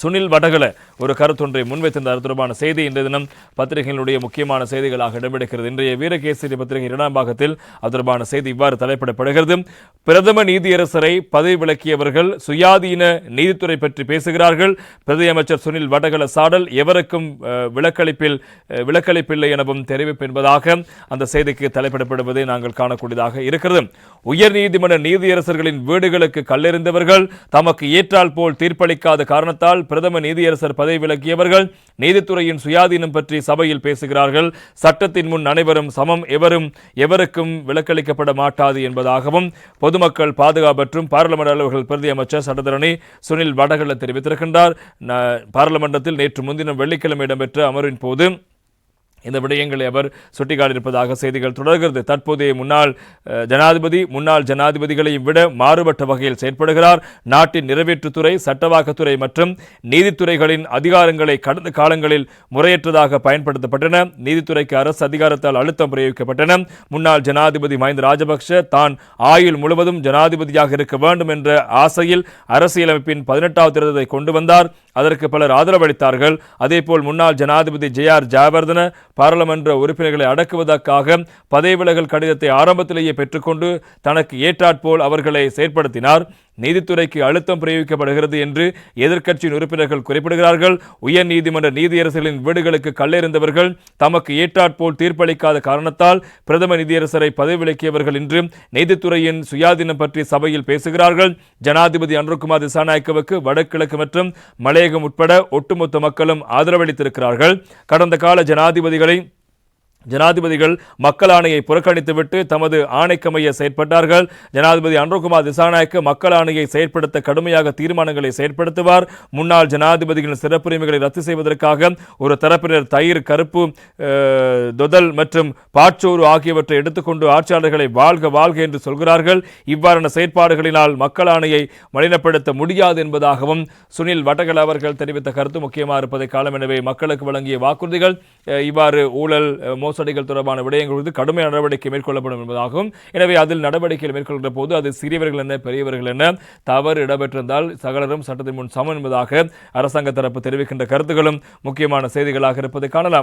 சுனில் வடகல ஒரு கருத்தொன்றை முன்வைத்திருந்த தொடர்பான செய்தி இன்றைய தினம் பத்திரிகைகளுடைய முக்கியமான செய்திகளாக இடம்பெடுக்கிறது இன்றைய வீரகேசரி பத்திரிகை இரண்டாம் பாகத்தில் அது தொடர்பான செய்தி இவ்வாறு தலைப்பிடப்படுகிறது. பிரதம நீதியரசரை பதவி விலக்கியவர்கள் சுயாதீன நீதித்துறை பற்றி பேசுகிறார்கள். பிரதி அமைச்சர் சுனில் வடகல சாடல் எவருக்கும் விலக்களிப்பில் விலக்களிப்பில்லை எனவும் தெரிவிப்பு என்பதாக அந்த செய்திக்கு தலைப்பிடப்படுவதை நாங்கள் காணக்கூடியதாக இருக்கிறது. உயர் நீதிமன்ற நீதியரசர்களின் வீடுகளுக்கு கல்லெறிந்தவர்கள் தமக்கு ஏற்றால் போல் தீர்ப்பளிக்காத காரணத்தால் பிரதம நீதியரசர் பதவி விலக்கியவர்கள் நீதித்துறையின் சுயாதீனம் பற்றி சபையில் பேசுகிறார்கள். சட்டத்தின் முன் அனைவரும் சமம் எவரும் எவருக்கும் விலக்களிக்கப்பட மாட்டாது என்பதாகவும் பொதுமக்கள் பாதுகாப்பு மற்றும் பாராளுமன்ற அலுவலர்கள் பிரதி அமைச்சர் சட்டத்தரணி சுனில் வடகல்ல தெரிவித்திருக்கின்றார். பாராளுமன்றத்தில் நேற்று முன்தினம் வெள்ளிக்கிழமை இடம்பெற்ற அமர்வின் போது இந்த விடயங்களை அவர் சுட்டிக்காட்டியிருப்பதாக செய்திகள் தொடர்கிறது. தற்போதைய முன்னாள் ஜனாதிபதி முன்னாள் ஜனாதிபதிகளையும் விட மாறுபட்ட வகையில் செயற்படுகிறார். நாட்டின் நிறைவேற்றுத்துறை சட்டவாக்கத்துறை மற்றும் நீதித்துறைகளின் அதிகாரங்களை கடந்த காலங்களில் முறையற்றதாக பயன்படுத்தப்பட்டன. நீதித்துறைக்கு அரசு அதிகாரத்தால் அழுத்தம் பிரயோகிக்கப்பட்டன. முன்னாள் ஜனாதிபதி மஹிந்த ராஜபக்ஷ தான் ஆயுள் முழுவதும் ஜனாதிபதியாக இருக்க வேண்டும் என்ற ஆசையில் அரசியலமைப்பின் பதினெட்டாவது திருத்தத்தை கொண்டு வந்தார். அதற்கு பலர் ஆதரவளித்தார்கள். அதேபோல் முன்னாள் ஜனாதிபதி ஜே ஆர் ஜெயவர்தன பாராளுமன்ற உறுப்பினர்களை அடக்குவதற்காக பதவி விலகல் கடிதத்தை ஆரம்பத்திலேயே பெற்றுக்கொண்டு தனக்கு ஏற்றாற்போல் அவர்களை செயற்படுத்தினார். நீதித்துறைக்கு அழுத்தம் பிரயோகிக்கப்படுகிறது என்று எதிர்க்கட்சியின் உறுப்பினர்கள் குறிப்பிடுகிறார்கள். உயர் நீதிமன்ற நீதியரசர்களின் வீடுகளுக்கு கல்லெறிந்தவர்கள் தமக்கு ஏற்றாற்போல் தீர்ப்பளிக்காத காரணத்தால் பிரதம நீதியரசரை பதவி விலக்கியவர்கள் என்று நீதித்துறையின் சுயாதீனம் பற்றி சபையில் பேசுகிறார்கள். ஜனாதிபதி அன்ருகுமார் திசாநாயக்கவுக்கு வடகிழக்கு மற்றும் மலையகம் உட்பட ஒட்டுமொத்த மக்களும் ஆதரவளித்திருக்கிறார்கள். கடந்த கால ஜனாதிபதிகளை ஜனாதிபதிகள் மக்கள் ஆணையை புறக்கணித்துவிட்டு தமது ஆணைக்கமைய செயற்பட்டார்கள். ஜனாதிபதி அன்ருகுமார் திசாநாயக்க மக்கள் ஆணையை செயற்படுத்த கடுமையாக தீர்மானங்களை செயற்படுத்துவார். முன்னாள் ஜனாதிபதிகளின் சிறப்புரிமைகளை ரத்து செய்வதற்காக ஒரு தரப்பினர் தயிர் கருப்பு தொதல் மற்றும் பாட்சோறு ஆகியவற்றை எடுத்துக்கொண்டு ஆட்சியாளர்களை வாழ்க வாழ்க என்று சொல்கிறார்கள். இவ்வாறான செயற்பாடுகளினால் மக்கள் ஆணையை மலினப்படுத்த முடியாது என்பதாகவும் சுனில் வட்டகல் அவர்கள் தெரிவித்த கருத்து முக்கியமாக இருப்பதை காலம் எனவே மக்களுக்கு வழங்கிய வாக்குறுதிகள். இவ்வாறு ஊழல் மோசடிகள் தொடர்பான விடயங்கள் குறித்து கடுமை நடவடிக்கை மேற்கொள்ளப்படும் என்பதாகும். எனவே அதில் நடவடிக்கைகள் மேற்கொள்கிற போது அது சிறியவர்கள் என்ன பெரியவர்கள் என்ன தவறு இடம்பெற்றிருந்தால் சகலரும் சட்டத்தின் முன் சமம் என்பதாக அரசாங்க தரப்பு தெரிவிக்கின்ற கருத்துகளும் முக்கியமான செய்திகளாக இருப்பதை காணலாம்.